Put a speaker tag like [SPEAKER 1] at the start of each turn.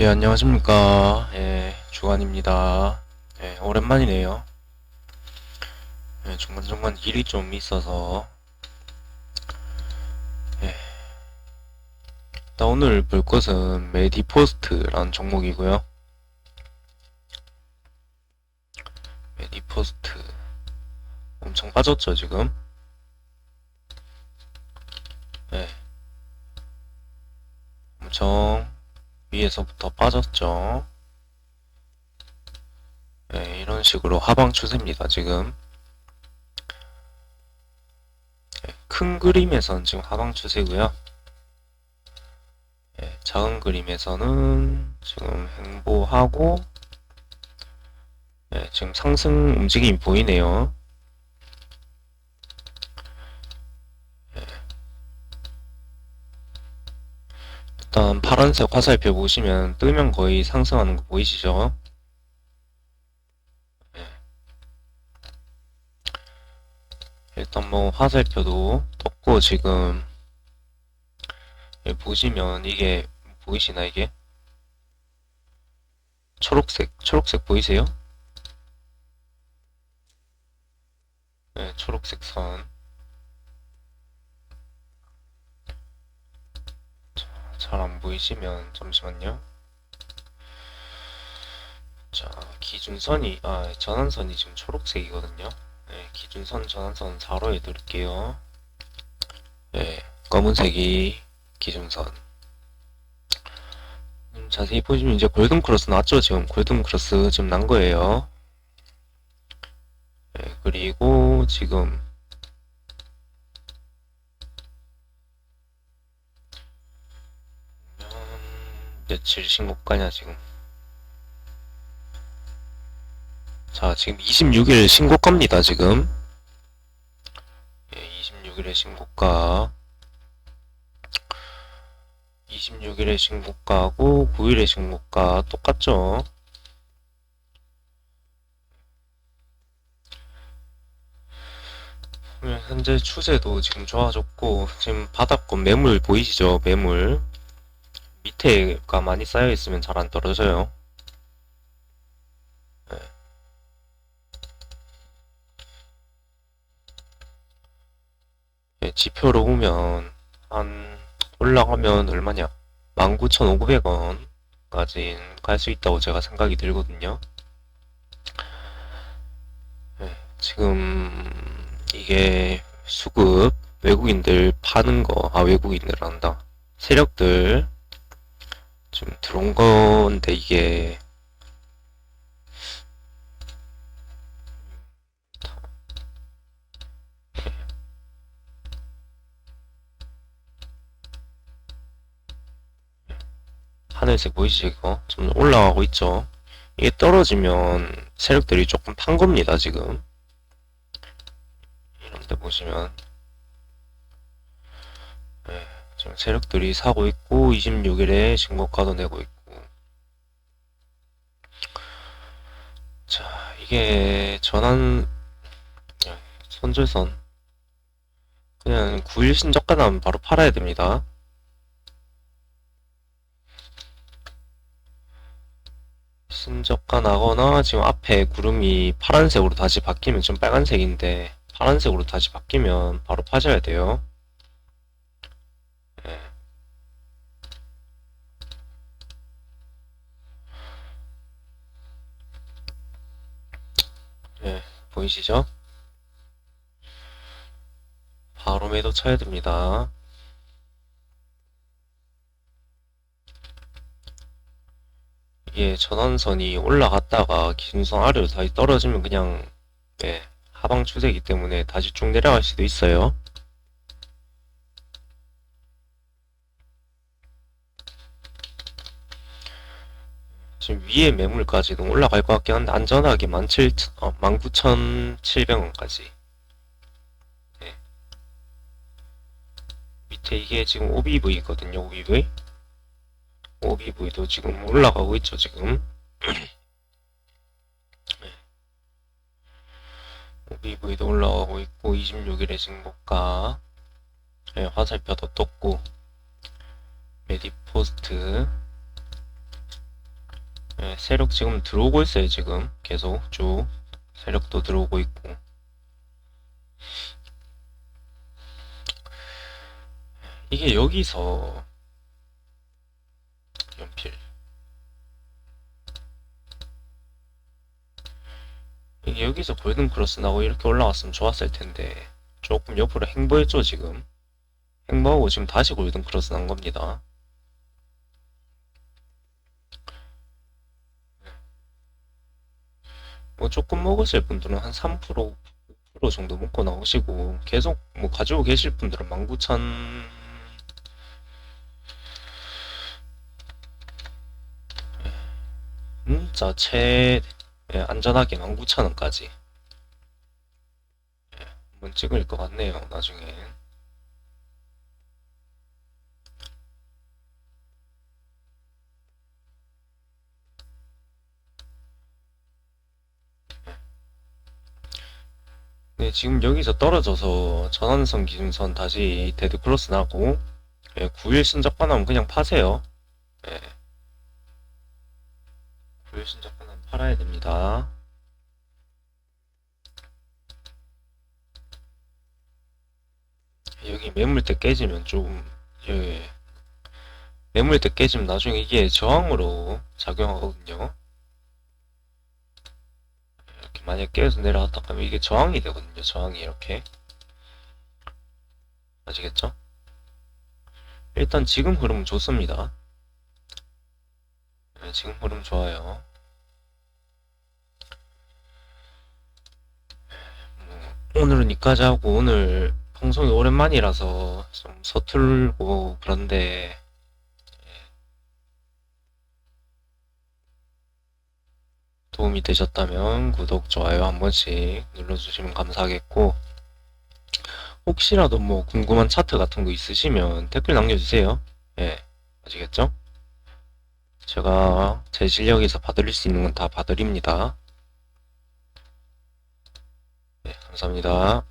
[SPEAKER 1] 예, 안녕하십니까. 예, 주간입니다. 예, 오랜만이네요. 예, 중간중간 일이 좀 있어서. 예. 일단 오늘 볼 것은 메디포스트라는 종목이고요. 메디포스트. 엄청 빠졌죠, 지금? 예. 엄청 위에서부터 빠졌죠. 네, 이런 식으로 하방 추세입니다, 지금. 네, 큰 그림에서는 지금 하방 추세고요. 네, 작은 그림에서는 지금 횡보하고 네, 지금 상승 움직임이 보이네요. 일단 파란색 화살표 보시면 뜨면 거의 상승하는 거 보이시죠? 네. 일단 뭐 화살표도 떴고 지금 여기 보시면 이게 보이시나 이게? 초록색 초록색 보이세요? 네, 초록색 선 잘 안 보이시면 잠시만요. 자, 기준선이 아, 전환선이 지금 초록색이거든요. 네, 기준선 전환선 4로 해드릴게요. 네, 검은색이 기준선. 음, 자세히 보시면 이제 골든 크로스 났죠? 지금 골든 크로스 지금 난 거예요. 네, 그리고 지금 며칠 신고가냐 지금. 자 지금 26일 신고가입니다 지금. 예, 26일에 신고가. 26일에 신고가하고 9일에 신고가 똑같죠? 현재 추세도 지금 좋아졌고 지금 바닥권 매물 보이시죠? 매물 밑에가 많이 쌓여 있으면 잘 안 떨어져요. 네. 네, 지표로 보면 한 올라가면 얼마냐? 19,500원까지 갈 수 있다고 제가 생각이 들거든요. 네, 지금 이게 수급 외국인들 파는 거, 아 외국인들 한다. 세력들 좀 들어온 건데 이게. 하늘색 보이시죠 이거? 좀 올라가고 있죠? 이게 떨어지면 세력들이 조금 판 겁니다 지금. 이런데 보시면 세력들이 사고 있고 26일에 신고가도 내고 있고. 자 이게 전환 선절선. 그냥 9일 신저가 나면 바로 팔아야 됩니다. 신저가 나거나 지금 앞에 구름이 파란색으로 다시 바뀌면 지금 빨간색인데 파란색으로 다시 바뀌면 바로 파셔야 돼요 네, 보이시죠? 바로 매도 쳐야 됩니다. 이게 전환선이 올라갔다가 기준선 아래로 다시 떨어지면 그냥 네, 하방 추세이기 때문에 다시 쭉 내려갈 수도 있어요. 지금 위에 매물까지도 올라갈 것 같긴 한데 안전하게 17, 어, 19,700원까지 네. 밑에 이게 지금 OBV거든요 OBV OBV도 지금 올라가고 있죠 지금 네. OBV도 올라가고 있고 26일에 신고가 네, 화살표도 떴고 메디포스트 세력 지금 들어오고 있어요, 지금. 계속 쭉. 세력도 들어오고 있고. 이게 여기서 연필. 이게 여기서 골든 크로스 나고 이렇게 올라왔으면 좋았을 텐데 조금 옆으로 행보했죠, 지금. 행보하고 지금 다시 골든 크로스 난 겁니다. 뭐 조금 먹으실 분들은 한 3%, 5% 정도 먹고 나오시고 계속 뭐 가지고 계실 분들은 19,000 진짜 최 예, 안전하게 19,000원까지. 한번 찍을 것 같네요 나중에 네, 지금 여기서 떨어져서 전환선 기준선 다시 데드 크로스 나고 예, 9일 신작가 나면 그냥 파세요. 예. 9일 신작가 나면 팔아야 됩니다. 여기 매물대 깨지면 좀 예. 매물대 깨지면 나중에 이게 저항으로 작용하거든요. 만약 깨서 내려갔다 하면 이게 저항이 되거든요. 저항이 이렇게. 아시겠죠? 일단 지금 흐름 좋습니다. 네, 지금 흐름 좋아요. 뭐, 오늘은 여기까지 하고 오늘 방송이 오랜만이라서 좀 서툴고 그런데 도움이 되셨다면 구독, 좋아요 한 번씩 눌러주시면 감사하겠고 혹시라도 뭐 궁금한 차트 같은 거 있으시면 댓글 남겨주세요. 예, 아시겠죠? 제가 제 실력에서 봐드릴 수 있는 건 다 봐드립니다. 네, 감사합니다.